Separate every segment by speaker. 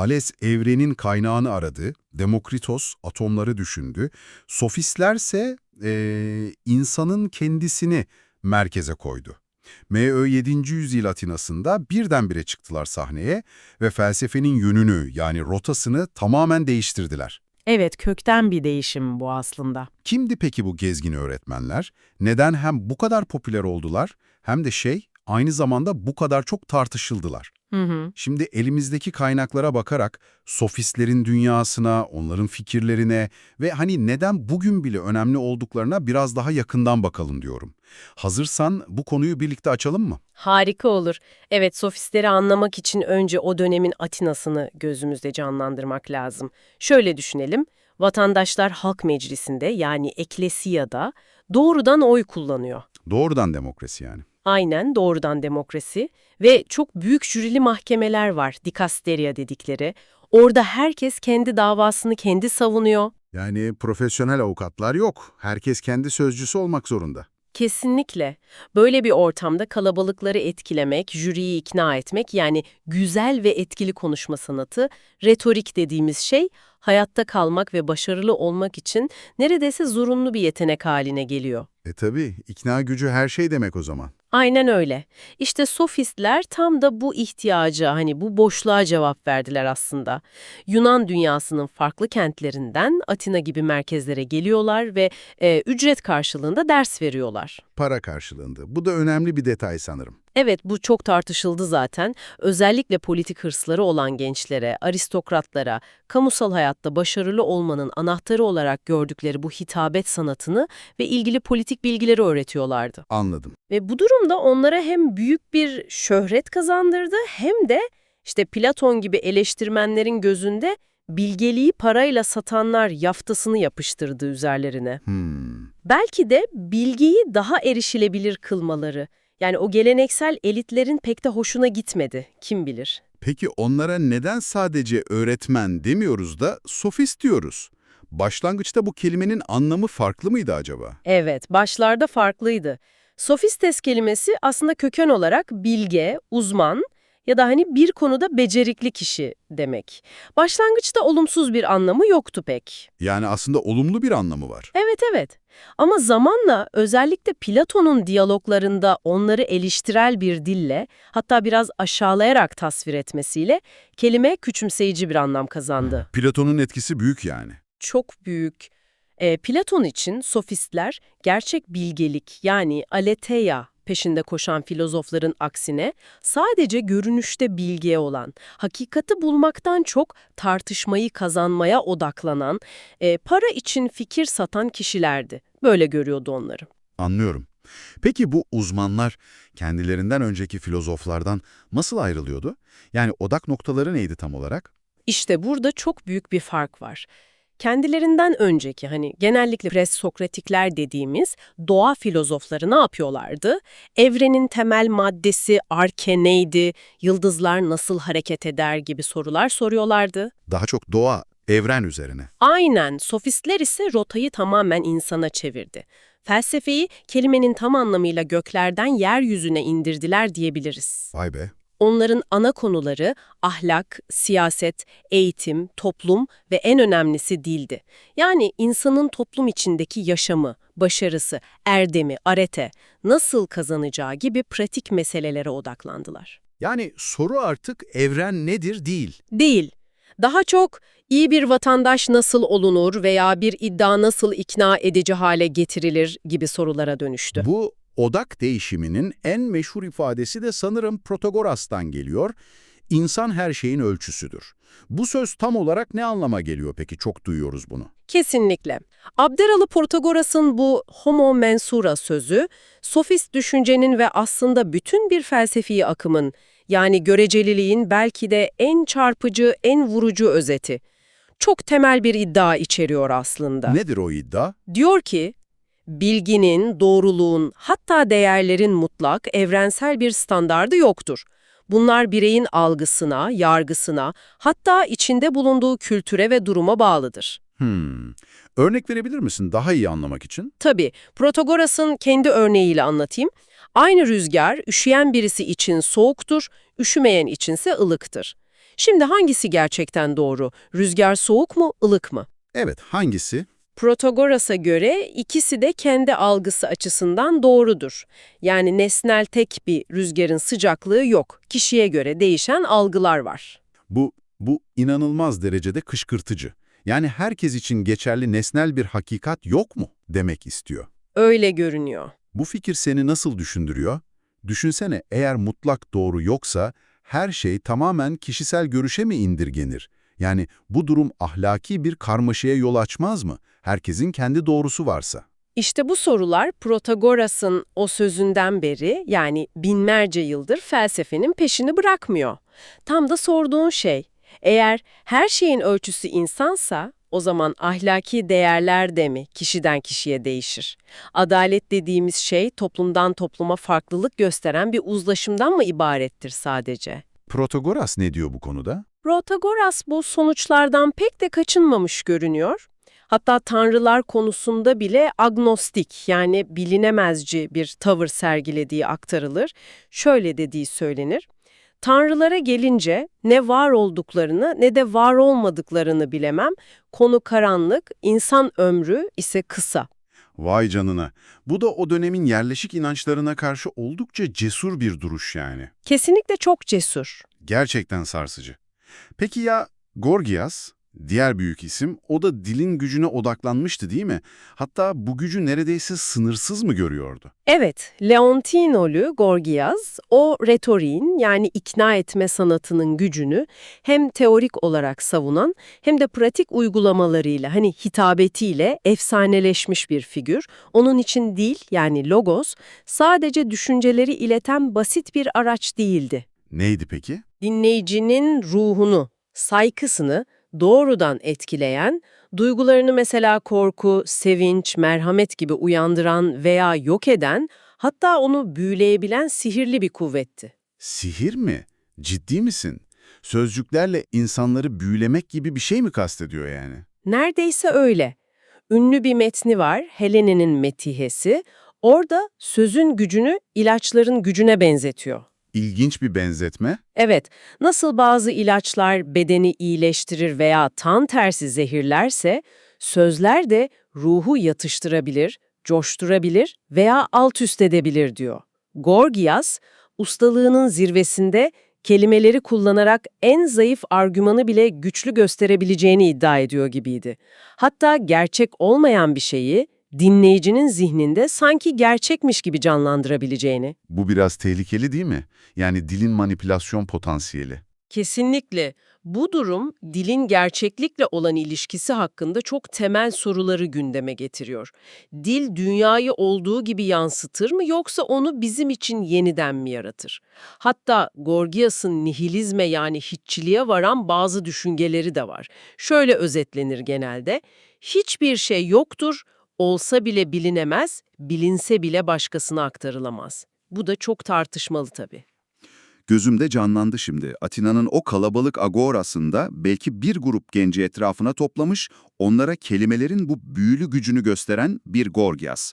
Speaker 1: Thales evrenin kaynağını aradı, Demokritos atomları düşündü, sofistlerse eee, insanın kendisini merkeze koydu. M.Ö. 7. yüzyıl Atina'sında birdenbire çıktılar sahneye ve felsefenin yönünü yani rotasını tamamen değiştirdiler.
Speaker 2: Evet, kökten bir değişim bu aslında.
Speaker 1: Kimdi peki bu gezgin öğretmenler? Neden hem bu kadar popüler oldular hem de şey aynı zamanda bu kadar çok tartışıldılar?
Speaker 2: Hı hı.
Speaker 1: Şimdi elimizdeki kaynaklara bakarak sofistlerin dünyasına, onların fikirlerine ve hani neden bugün bile önemli olduklarına biraz daha yakından bakalım diyorum. Hazırsan bu konuyu birlikte açalım mı?
Speaker 3: Harika olur. Evet, sofistleri anlamak için önce o dönemin Atinasını gözümüzde canlandırmak lazım. Şöyle düşünelim. Vatandaşlar halk meclisinde yani eklesiyada doğrudan oy kullanıyor.
Speaker 1: Doğrudan demokrasi yani.
Speaker 3: Aynen doğrudan demokrasi ve çok büyük jürili mahkemeler var, dikasteria dedikleri. Orada herkes kendi davasını kendi savunuyor.
Speaker 1: Yani profesyonel avukatlar yok. Herkes kendi sözcüsü olmak zorunda.
Speaker 3: Kesinlikle. Böyle bir ortamda kalabalıkları etkilemek, jüriyi ikna etmek yani güzel ve etkili konuşma sanatı, retorik dediğimiz şey hayatta kalmak ve başarılı olmak için neredeyse zorunlu bir yetenek haline geliyor.
Speaker 1: E tabi ikna gücü her şey demek o zaman.
Speaker 3: Aynen öyle. İşte sofistler tam da bu ihtiyaca, hani bu boşluğa cevap verdiler aslında. Yunan dünyasının farklı kentlerinden Atina gibi merkezlere geliyorlar ve e, ücret karşılığında ders veriyorlar.
Speaker 1: Para karşılığında. Bu da önemli bir detay sanırım.
Speaker 3: Evet, bu çok tartışıldı zaten. Özellikle politik hırsları olan gençlere, aristokratlara, kamusal hayatta başarılı olmanın anahtarı olarak gördükleri bu hitabet sanatını ve ilgili politik bilgileri öğretiyorlardı.
Speaker 1: Anladım.
Speaker 3: Ve bu durumda onlara hem büyük bir şöhret kazandırdı hem de işte Platon gibi eleştirmenlerin gözünde bilgeliği parayla satanlar yaftasını yapıştırdı üzerlerine.
Speaker 1: Hmm.
Speaker 3: Belki de bilgiyi daha erişilebilir kılmaları. Yani o geleneksel elitlerin pek de hoşuna gitmedi, kim bilir.
Speaker 1: Peki onlara neden sadece öğretmen demiyoruz da sofist diyoruz? Başlangıçta bu kelimenin anlamı farklı mıydı acaba?
Speaker 3: Evet, başlarda farklıydı. Sofistes kelimesi aslında köken olarak bilge, uzman ya da hani bir konuda becerikli kişi demek. Başlangıçta olumsuz bir anlamı yoktu pek.
Speaker 1: Yani aslında olumlu bir anlamı var.
Speaker 3: Evet evet. Ama zamanla özellikle Platon'un diyaloglarında onları eleştirel bir dille, hatta biraz aşağılayarak tasvir etmesiyle kelime küçümseyici bir anlam kazandı.
Speaker 1: Platon'un etkisi büyük yani.
Speaker 3: Çok büyük. E, Platon için sofistler gerçek bilgelik yani aletheia peşinde koşan filozofların aksine sadece görünüşte bilgiye olan, hakikati bulmaktan çok tartışmayı kazanmaya odaklanan, e, para için fikir satan kişilerdi. Böyle görüyordu onları.
Speaker 1: Anlıyorum. Peki bu uzmanlar kendilerinden önceki filozoflardan nasıl ayrılıyordu? Yani odak noktaları neydi tam olarak?
Speaker 3: İşte burada çok büyük bir fark var. Kendilerinden önceki hani genellikle presokratikler dediğimiz doğa filozofları ne yapıyorlardı? Evrenin temel maddesi arke neydi, yıldızlar nasıl hareket eder gibi sorular soruyorlardı.
Speaker 1: Daha çok doğa, evren üzerine.
Speaker 3: Aynen, sofistler ise rotayı tamamen insana çevirdi. Felsefeyi kelimenin tam anlamıyla göklerden yeryüzüne indirdiler diyebiliriz.
Speaker 1: Vay be.
Speaker 3: Onların ana konuları ahlak, siyaset, eğitim, toplum ve en önemlisi dildi. Yani insanın toplum içindeki yaşamı, başarısı, erdemi, arete, nasıl kazanacağı gibi pratik meselelere odaklandılar.
Speaker 1: Yani soru artık evren nedir değil.
Speaker 3: Değil. Daha çok iyi bir vatandaş nasıl olunur veya bir iddia nasıl ikna edici hale getirilir gibi sorulara dönüştü.
Speaker 1: Bu odak değişiminin en meşhur ifadesi de sanırım Protagoras'tan geliyor. İnsan her şeyin ölçüsüdür. Bu söz tam olarak ne anlama geliyor peki? Çok duyuyoruz bunu.
Speaker 3: Kesinlikle. Abderalı Protagoras'ın bu homo mensura sözü, sofist düşüncenin ve aslında bütün bir felsefi akımın, yani göreceliliğin belki de en çarpıcı, en vurucu özeti. Çok temel bir iddia içeriyor aslında.
Speaker 1: Nedir o iddia?
Speaker 3: Diyor ki, bilginin, doğruluğun, hatta değerlerin mutlak, evrensel bir standardı yoktur. Bunlar bireyin algısına, yargısına, hatta içinde bulunduğu kültüre ve duruma bağlıdır.
Speaker 1: Hmm. Örnek verebilir misin daha iyi anlamak için?
Speaker 3: Tabii, Protagoras'ın kendi örneğiyle anlatayım. Aynı rüzgar üşüyen birisi için soğuktur, üşümeyen içinse ılıktır. Şimdi hangisi gerçekten doğru? Rüzgar soğuk mu, ılık mı?
Speaker 1: Evet, hangisi?
Speaker 3: Protagoras'a göre ikisi de kendi algısı açısından doğrudur. Yani nesnel tek bir rüzgarın sıcaklığı yok. Kişiye göre değişen algılar var.
Speaker 1: Bu, bu inanılmaz derecede kışkırtıcı. Yani herkes için geçerli nesnel bir hakikat yok mu demek istiyor.
Speaker 3: Öyle görünüyor.
Speaker 1: Bu fikir seni nasıl düşündürüyor? Düşünsene eğer mutlak doğru yoksa her şey tamamen kişisel görüşe mi indirgenir? Yani bu durum ahlaki bir karmaşaya yol açmaz mı? Herkesin kendi doğrusu varsa.
Speaker 3: İşte bu sorular Protagoras'ın o sözünden beri yani binlerce yıldır felsefenin peşini bırakmıyor. Tam da sorduğun şey, eğer her şeyin ölçüsü insansa o zaman ahlaki değerler de mi kişiden kişiye değişir? Adalet dediğimiz şey toplumdan topluma farklılık gösteren bir uzlaşımdan mı ibarettir sadece?
Speaker 1: Protagoras ne diyor bu konuda?
Speaker 3: Protagoras bu sonuçlardan pek de kaçınmamış görünüyor. Hatta tanrılar konusunda bile agnostik yani bilinemezci bir tavır sergilediği aktarılır. Şöyle dediği söylenir. Tanrılara gelince ne var olduklarını ne de var olmadıklarını bilemem. Konu karanlık, insan ömrü ise kısa.
Speaker 1: Vay canına. Bu da o dönemin yerleşik inançlarına karşı oldukça cesur bir duruş yani.
Speaker 3: Kesinlikle çok cesur.
Speaker 1: Gerçekten sarsıcı. Peki ya Gorgias, diğer büyük isim, o da dilin gücüne odaklanmıştı değil mi? Hatta bu gücü neredeyse sınırsız mı görüyordu?
Speaker 3: Evet, Leontinolu Gorgias o retoriğin yani ikna etme sanatının gücünü hem teorik olarak savunan hem de pratik uygulamalarıyla hani hitabetiyle efsaneleşmiş bir figür. Onun için dil yani logos sadece düşünceleri ileten basit bir araç değildi.
Speaker 1: Neydi peki?
Speaker 3: Dinleyicinin ruhunu, saykısını doğrudan etkileyen, duygularını mesela korku, sevinç, merhamet gibi uyandıran veya yok eden, hatta onu büyüleyebilen sihirli bir kuvvetti.
Speaker 1: Sihir mi? Ciddi misin? Sözcüklerle insanları büyülemek gibi bir şey mi kastediyor yani?
Speaker 3: Neredeyse öyle. Ünlü bir metni var, Helene'nin metihesi. Orada sözün gücünü ilaçların gücüne benzetiyor.
Speaker 1: İlginç bir benzetme.
Speaker 3: Evet, nasıl bazı ilaçlar bedeni iyileştirir veya tam tersi zehirlerse, sözler de ruhu yatıştırabilir, coşturabilir veya alt üst edebilir diyor. Gorgias, ustalığının zirvesinde kelimeleri kullanarak en zayıf argümanı bile güçlü gösterebileceğini iddia ediyor gibiydi. Hatta gerçek olmayan bir şeyi dinleyicinin zihninde sanki gerçekmiş gibi canlandırabileceğini.
Speaker 1: Bu biraz tehlikeli değil mi? Yani dilin manipülasyon potansiyeli.
Speaker 3: Kesinlikle. Bu durum dilin gerçeklikle olan ilişkisi hakkında çok temel soruları gündeme getiriyor. Dil dünyayı olduğu gibi yansıtır mı yoksa onu bizim için yeniden mi yaratır? Hatta Gorgias'ın nihilizme yani hiççiliğe varan bazı düşüngeleri de var. Şöyle özetlenir genelde. Hiçbir şey yoktur, olsa bile bilinemez, bilinse bile başkasına aktarılamaz. Bu da çok tartışmalı tabii.
Speaker 4: Gözümde canlandı şimdi. Atina'nın o kalabalık agorasında belki bir grup genci etrafına toplamış, onlara kelimelerin bu büyülü gücünü gösteren bir Gorgias.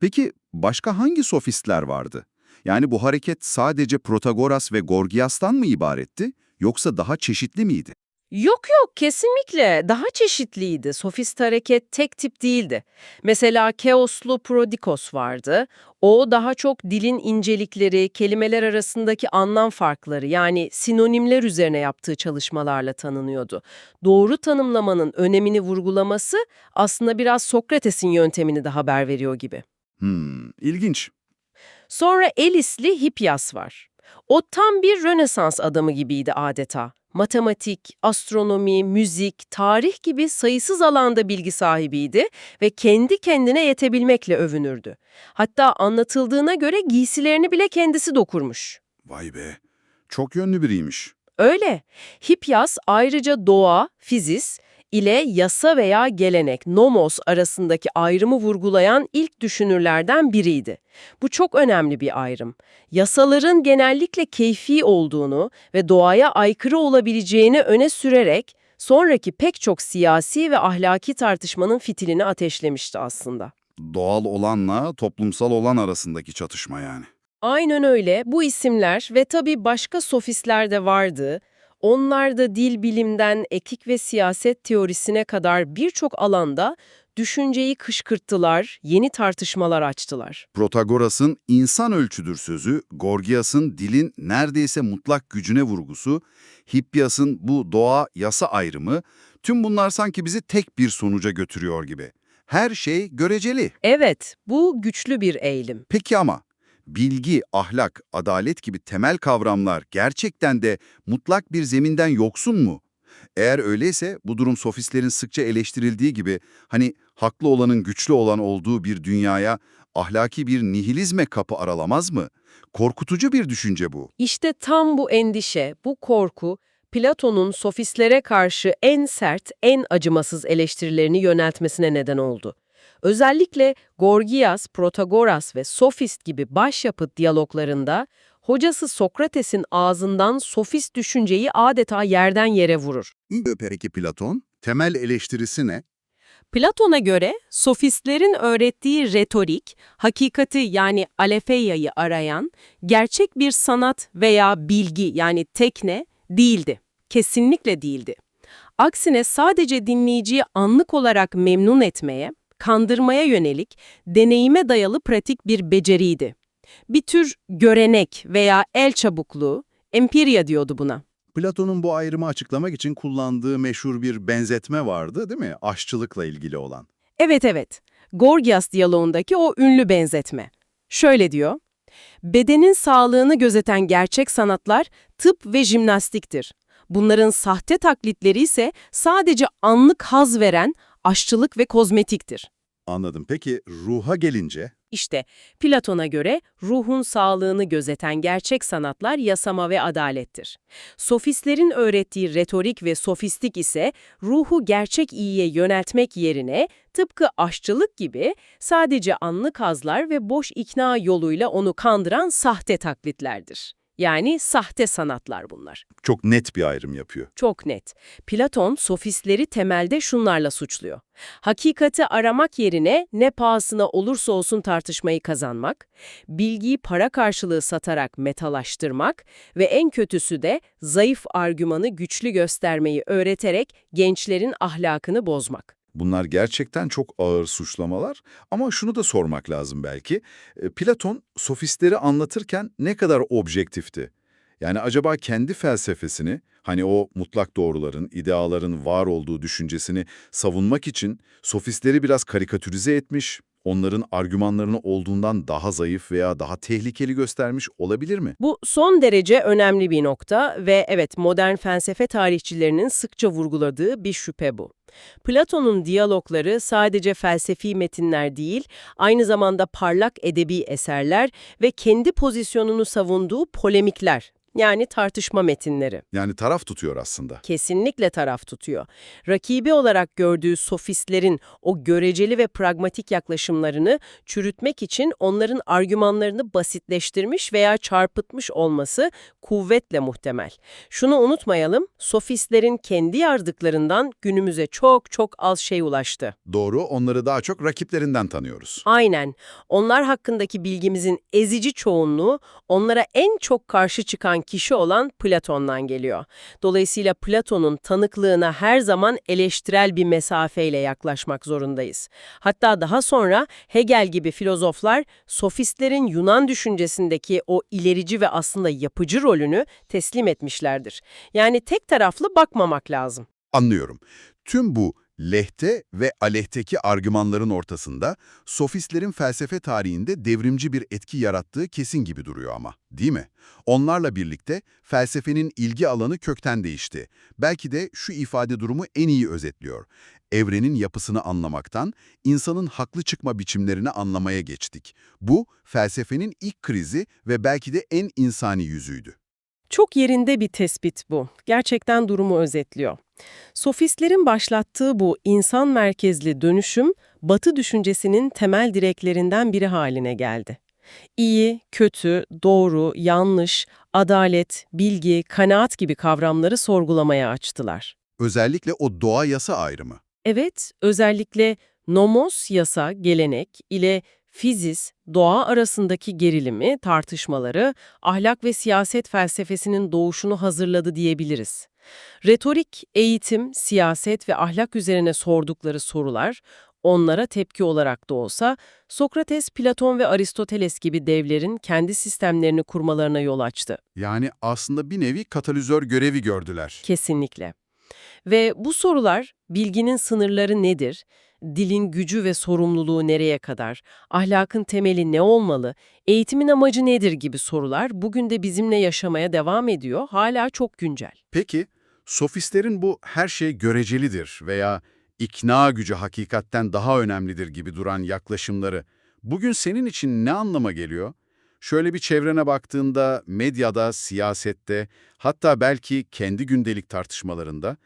Speaker 4: Peki başka hangi sofistler vardı? Yani bu hareket sadece Protagoras ve Gorgias'tan mı ibaretti, yoksa daha çeşitli miydi?
Speaker 3: Yok yok kesinlikle daha çeşitliydi. Sofist hareket tek tip değildi. Mesela Keoslu Prodikos vardı. O daha çok dilin incelikleri, kelimeler arasındaki anlam farkları yani sinonimler üzerine yaptığı çalışmalarla tanınıyordu. Doğru tanımlamanın önemini vurgulaması aslında biraz Sokrates'in yöntemini de haber veriyor gibi.
Speaker 4: Hmm, ilginç.
Speaker 3: Sonra Elisli Hippias var. O tam bir Rönesans adamı gibiydi adeta. Matematik, astronomi, müzik, tarih gibi sayısız alanda bilgi sahibiydi ve kendi kendine yetebilmekle övünürdü. Hatta anlatıldığına göre giysilerini bile kendisi dokurmuş.
Speaker 4: Vay be, çok yönlü biriymiş.
Speaker 3: Öyle. Hippias ayrıca doğa, fizis ile yasa veya gelenek, nomos arasındaki ayrımı vurgulayan ilk düşünürlerden biriydi. Bu çok önemli bir ayrım. Yasaların genellikle keyfi olduğunu ve doğaya aykırı olabileceğini öne sürerek sonraki pek çok siyasi ve ahlaki tartışmanın fitilini ateşlemişti aslında.
Speaker 4: Doğal olanla toplumsal olan arasındaki çatışma yani.
Speaker 3: Aynen öyle. Bu isimler ve tabii başka sofistler de vardı. Onlar da dil bilimden etik ve siyaset teorisine kadar birçok alanda düşünceyi kışkırttılar, yeni tartışmalar açtılar.
Speaker 4: Protagoras'ın insan ölçüdür sözü, Gorgias'ın dilin neredeyse mutlak gücüne vurgusu, Hippias'ın bu doğa yasa ayrımı, tüm bunlar sanki bizi tek bir sonuca götürüyor gibi. Her şey göreceli.
Speaker 3: Evet, bu güçlü bir eğilim.
Speaker 4: Peki ama bilgi, ahlak, adalet gibi temel kavramlar gerçekten de mutlak bir zeminden yoksun mu? Eğer öyleyse bu durum sofistlerin sıkça eleştirildiği gibi hani haklı olanın güçlü olan olduğu bir dünyaya ahlaki bir nihilizme kapı aralamaz mı? Korkutucu bir düşünce bu.
Speaker 3: İşte tam bu endişe, bu korku, Platon'un sofistlere karşı en sert, en acımasız eleştirilerini yöneltmesine neden oldu. Özellikle Gorgias, Protagoras ve Sofist gibi başyapıt diyaloglarında hocası Sokrates'in ağzından sofist düşünceyi adeta yerden yere vurur.
Speaker 4: Peki Platon? Temel eleştirisi ne?
Speaker 2: Platon'a göre sofistlerin öğrettiği retorik, hakikati yani alefeyayı arayan, gerçek bir sanat veya bilgi yani tekne değildi. Kesinlikle değildi. Aksine sadece dinleyiciyi anlık olarak memnun etmeye, kandırmaya yönelik deneyime dayalı pratik bir beceriydi. Bir tür görenek veya el çabukluğu, empirya diyordu buna.
Speaker 5: Platon'un bu ayrımı açıklamak için kullandığı meşhur bir benzetme vardı değil mi? Aşçılıkla ilgili olan.
Speaker 2: Evet evet, Gorgias diyaloğundaki o ünlü benzetme. Şöyle diyor, bedenin sağlığını gözeten gerçek sanatlar tıp ve jimnastiktir. Bunların sahte taklitleri ise sadece anlık haz veren aşçılık ve kozmetiktir.
Speaker 5: Anladım. Peki ruha gelince?
Speaker 3: İşte Platon'a göre ruhun sağlığını gözeten gerçek sanatlar yasama ve adalettir. Sofistlerin öğrettiği retorik ve sofistik ise ruhu gerçek iyiye yöneltmek yerine tıpkı aşçılık gibi sadece anlık hazlar ve boş ikna yoluyla onu kandıran sahte taklitlerdir. Yani sahte sanatlar bunlar.
Speaker 5: Çok net bir ayrım yapıyor.
Speaker 3: Çok net. Platon sofistleri temelde şunlarla suçluyor. Hakikati aramak yerine ne pahasına olursa olsun tartışmayı kazanmak, bilgiyi para karşılığı satarak metalaştırmak ve en kötüsü de zayıf argümanı güçlü göstermeyi öğreterek gençlerin ahlakını bozmak.
Speaker 5: Bunlar gerçekten çok ağır suçlamalar ama şunu da sormak lazım belki. E, Platon sofistleri anlatırken ne kadar objektifti? Yani acaba kendi felsefesini, hani o mutlak doğruların, ideaların var olduğu düşüncesini savunmak için sofistleri biraz karikatürize etmiş, onların argümanlarını olduğundan daha zayıf veya daha tehlikeli göstermiş olabilir mi?
Speaker 3: Bu son derece önemli bir nokta ve evet modern felsefe tarihçilerinin sıkça vurguladığı bir şüphe bu. Platon'un diyalogları sadece felsefi metinler değil, aynı zamanda parlak edebi eserler ve kendi pozisyonunu savunduğu polemikler, yani tartışma metinleri.
Speaker 5: Yani taraf tutuyor aslında.
Speaker 3: Kesinlikle taraf tutuyor. Rakibi olarak gördüğü sofistlerin o göreceli ve pragmatik yaklaşımlarını çürütmek için onların argümanlarını basitleştirmiş veya çarpıtmış olması kuvvetle muhtemel. Şunu unutmayalım, sofistlerin kendi yardıklarından günümüze çok çok az şey ulaştı.
Speaker 5: Doğru, onları daha çok rakiplerinden tanıyoruz.
Speaker 3: Aynen. Onlar hakkındaki bilgimizin ezici çoğunluğu onlara en çok karşı çıkan kişi olan Platon'dan geliyor. Dolayısıyla Platon'un tanıklığına her zaman eleştirel bir mesafeyle yaklaşmak zorundayız. Hatta daha sonra Hegel gibi filozoflar sofistlerin Yunan düşüncesindeki o ilerici ve aslında yapıcı rolünü teslim etmişlerdir. Yani tek taraflı bakmamak lazım.
Speaker 1: Anlıyorum. Tüm bu lehte ve alehteki argümanların ortasında sofistlerin felsefe tarihinde devrimci bir etki yarattığı kesin gibi duruyor ama, değil mi? Onlarla birlikte felsefenin ilgi alanı kökten değişti. Belki de şu ifade durumu en iyi özetliyor. Evrenin yapısını anlamaktan insanın haklı çıkma biçimlerini anlamaya geçtik. Bu felsefenin ilk krizi ve belki de en insani yüzüydü.
Speaker 3: Çok yerinde bir tespit bu. Gerçekten durumu özetliyor. Sofistlerin başlattığı bu insan merkezli dönüşüm, Batı düşüncesinin temel direklerinden biri haline geldi. İyi, kötü, doğru, yanlış, adalet, bilgi, kanaat gibi kavramları sorgulamaya açtılar.
Speaker 1: Özellikle o doğa yasa ayrımı.
Speaker 3: Evet, özellikle nomos yasa, gelenek ile Fizis, doğa arasındaki gerilimi, tartışmaları, ahlak ve siyaset felsefesinin doğuşunu hazırladı diyebiliriz. Retorik, eğitim, siyaset ve ahlak üzerine sordukları sorular, onlara tepki olarak da olsa, Sokrates, Platon ve Aristoteles gibi devlerin kendi sistemlerini kurmalarına yol açtı.
Speaker 1: Yani aslında bir nevi katalizör görevi gördüler.
Speaker 3: Kesinlikle. Ve bu sorular, bilginin sınırları nedir? Dilin gücü ve sorumluluğu nereye kadar? Ahlakın temeli ne olmalı? Eğitimin amacı nedir gibi sorular bugün de bizimle yaşamaya devam ediyor, hala çok güncel.
Speaker 1: Peki, sofistlerin bu her şey görecelidir veya ikna gücü hakikatten daha önemlidir gibi duran yaklaşımları bugün senin için ne anlama geliyor? Şöyle bir çevrene baktığında medyada, siyasette, hatta belki kendi gündelik tartışmalarında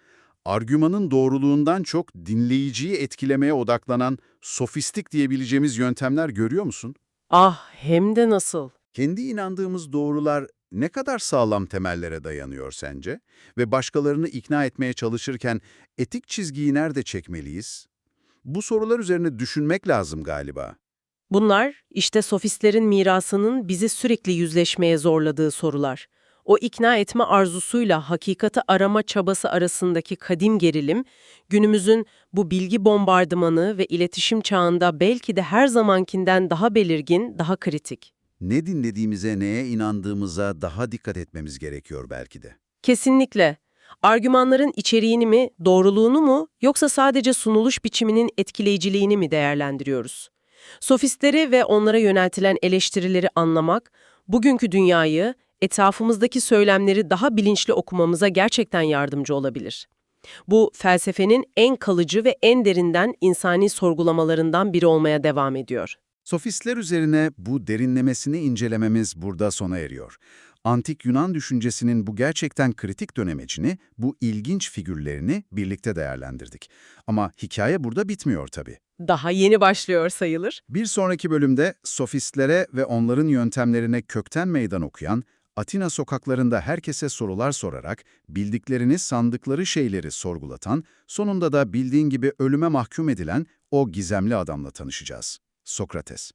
Speaker 1: argümanın doğruluğundan çok dinleyiciyi etkilemeye odaklanan sofistik diyebileceğimiz yöntemler görüyor musun?
Speaker 3: Ah, hem de nasıl?
Speaker 1: Kendi inandığımız doğrular ne kadar sağlam temellere dayanıyor sence? Ve başkalarını ikna etmeye çalışırken etik çizgiyi nerede çekmeliyiz? Bu sorular üzerine düşünmek lazım galiba.
Speaker 3: Bunlar, işte sofistlerin mirasının bizi sürekli yüzleşmeye zorladığı sorular. O ikna etme arzusuyla hakikati arama çabası arasındaki kadim gerilim, günümüzün bu bilgi bombardımanı ve iletişim çağında belki de her zamankinden daha belirgin, daha kritik.
Speaker 1: Ne dinlediğimize, neye inandığımıza daha dikkat etmemiz gerekiyor belki de.
Speaker 3: Kesinlikle. Argümanların içeriğini mi, doğruluğunu mu, yoksa sadece sunuluş biçiminin etkileyiciliğini mi değerlendiriyoruz? Sofistleri ve onlara yöneltilen eleştirileri anlamak, bugünkü dünyayı, etrafımızdaki söylemleri daha bilinçli okumamıza gerçekten yardımcı olabilir. Bu, felsefenin en kalıcı ve en derinden insani sorgulamalarından biri olmaya devam ediyor.
Speaker 1: Sofistler üzerine bu derinlemesini incelememiz burada sona eriyor. Antik Yunan düşüncesinin bu gerçekten kritik dönemecini, bu ilginç figürlerini birlikte değerlendirdik. Ama hikaye burada bitmiyor tabii.
Speaker 3: Daha yeni başlıyor sayılır.
Speaker 1: Bir sonraki bölümde sofistlere ve onların yöntemlerine kökten meydan okuyan, Atina sokaklarında herkese sorular sorarak, bildiklerini sandıkları şeyleri sorgulatan, sonunda da bildiğin gibi ölüme mahkum edilen o gizemli adamla tanışacağız. Sokrates.